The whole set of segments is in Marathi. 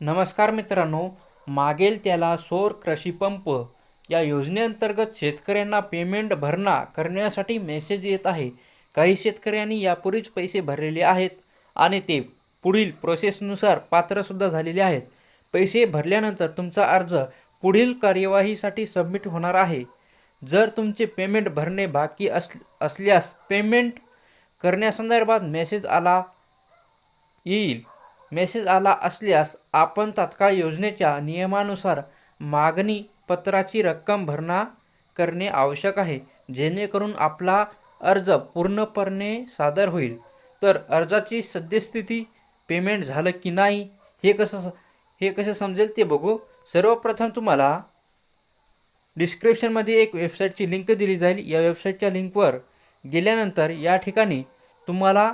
नमस्कार मित्रांनो मागेल त्याला सौर कृषी पंप. या योजनेअंतर्गत शेतकऱ्यांना पेमेंट भरणा करण्यासाठी मेसेज येत आहे. काही शेतकऱ्यांनी यापूर्वीच पैसे भरलेले आहेत आणि ते पुढील प्रोसेसनुसार पात्रसुद्धा झालेले आहेत. पैसे भरल्यानंतर तुमचा अर्ज पुढील कार्यवाहीसाठी सबमिट होणार आहे. जर तुमचे पेमेंट भरणे बाकी अस असल्यास पेमेंट करण्यासंदर्भात मेसेज आला येईल. मेसेज आला असल्यास आपण तात्काळ योजनेच्या नियमानुसार मागणी पत्राची रक्कम भरणा करणे आवश्यक आहे जेणेकरून आपला अर्ज पूर्णपणे सादर होईल. तर अर्जाची सद्यस्थिती पेमेंट झालं की नाही हे कसं हे कसं समजेल ते बघू. सर्वप्रथम तुम्हाला डिस्क्रिप्शनमध्ये एक वेबसाईटची लिंक दिली जाईल. या वेबसाईटच्या लिंकवर गेल्यानंतर या ठिकाणी तुम्हाला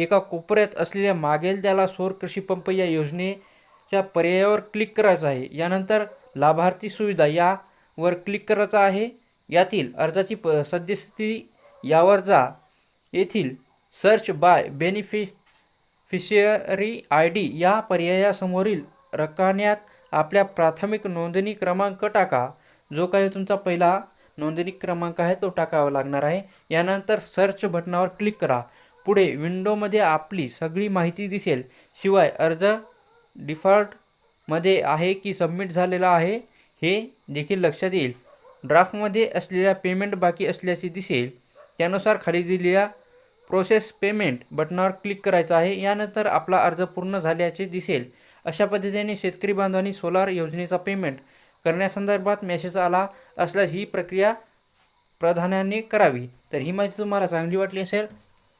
एका कोपऱ्यात असलेल्या मागेल त्याला सौर कृषी पंप या योजनेच्या पर्यायावर क्लिक करायचं आहे. यानंतर लाभार्थी सुविधा यावर क्लिक करायचं आहे. यातील अर्जाची प सद्यस्थिती यावर जा. येथील search by beneficiary I D या पर्यायासमोरील रकान्यात आपल्या प्राथमिक नोंदणी क्रमांक टाका. जो काही तुमचा पहिला नोंदणी क्रमांक आहे तो टाकावा लागणार आहे. यानंतर सर्च बटनावर क्लिक करा. पुढे विंडोमध्ये आपली सगळी माहिती दिसेल. शिवाय अर्ज डिफॉल्टमध्ये आहे की सबमिट झालेला आहे हे देखील लक्षात येईल. ड्राफ्टमध्ये असलेल्या पेमेंट बाकी असल्याचे दिसेल. त्यानुसार खाली दिलेल्या प्रोसेस पेमेंट बटनावर क्लिक करायचं आहे. यानंतर आपला अर्ज पूर्ण झाल्याचे दिसेल. अशा पद्धतीने शेतकरी बांधवांनी सोलार योजनेचा पेमेंट करण्यासंदर्भात मेसेज आला असल्यास ही प्रक्रिया प्राधान्याने करावी. तर ही माहिती तुम्हाला चांगली वाटली असेल